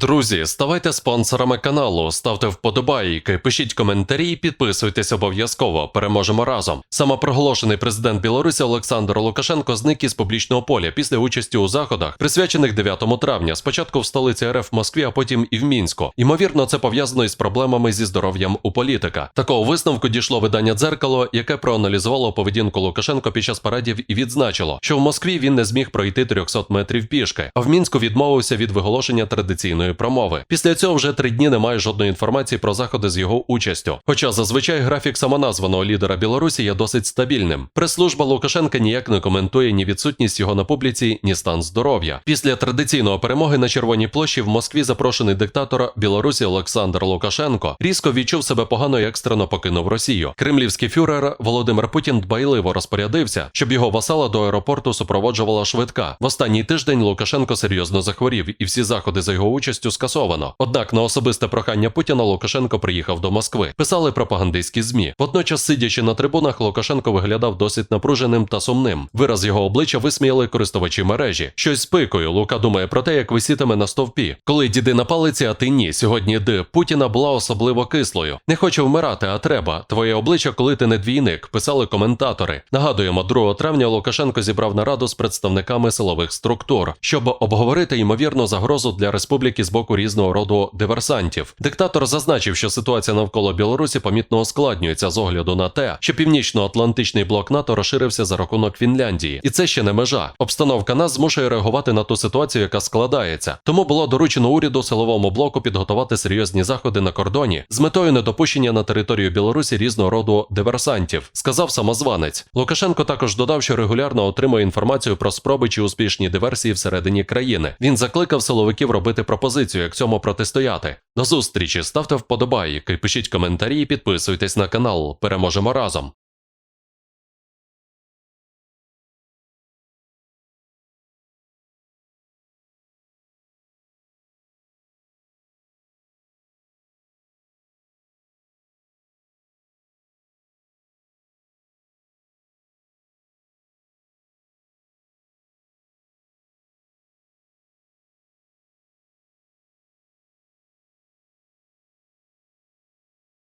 Друзі, ставайте спонсорами каналу, ставте вподобайки, пишіть коментарі, підписуйтесь обов'язково. Переможемо разом. Самопроголошений президент Білорусі Олександр Лукашенко зник із публічного поля після участі у заходах, присвячених 9 травня. Спочатку в столиці РФ в Москві, а потім і в Мінську. Ймовірно, це пов'язано із проблемами зі здоров'ям у політика. Такого висновку дійшло видання дзеркало, яке проаналізувало поведінку Лукашенко під час парадів і відзначило, що в Москві він не зміг пройти 300 метрів пішки, а в мінську відмовився від виголошення традиційної промови. Після цього вже три дні немає жодної інформації про заходи з його участю. Хоча зазвичай графік самоназваного лідера Білорусі є досить стабільним. Прес-служба Лукашенка ніяк не коментує ні відсутність його на публіці, ні стан здоров'я. Після традиційної перемоги на Червоній площі в Москві запрошений диктатор Білорусі Олександр Лукашенко різко відчув себе погано і екстрено покинув Росію. Кремлівський фюрер Володимир Путін дбайливо розпорядився, щоб його васала до аеропорту супроводжувала швидка. В останній тиждень Лукашенко серйозно захворів, і всі заходи за його участю скасовано. Однак на особисте прохання Путіна Лукашенко приїхав до Москви. Писали пропагандистські змі. Водночас, сидячи на трибунах, Лукашенко виглядав досить напруженим та сумним. Вираз його обличчя висміяли користувачі мережі. Щось з пикою. Лука думає про те, як висітиме на стовпі. Коли діди на палиці, а ти ні. Сьогодні ди Путіна була особливо кислою. Не хоче вмирати, а треба. Твоє обличчя, коли ти не двійник, писали коментатори. Нагадуємо, 2 травня Лукашенко зібрав нараду з представниками силових структур, щоб обговорити ймовірну загрозу для республіки з боку різного роду диверсантів. Диктатор зазначив, що ситуація навколо Білорусі помітно ускладнюється з огляду на те, що північно-атлантичний блок НАТО розширився за рахунок Фінляндії, і це ще не межа. Обстановка нас змушує реагувати на ту ситуацію, яка складається. Тому було доручено уряду силовому блоку підготувати серйозні заходи на кордоні з метою недопущення на територію Білорусі різного роду диверсантів, сказав самозванець. Лукашенко також додав, що регулярно отримує інформацію про спроби чи успішні диверсії всередині країни. Він закликав силовиків робити пропозицію, як цьому протистояти. До зустрічі ставте вподобайки, пишіть коментарі, підписуйтесь на канал. Переможемо разом.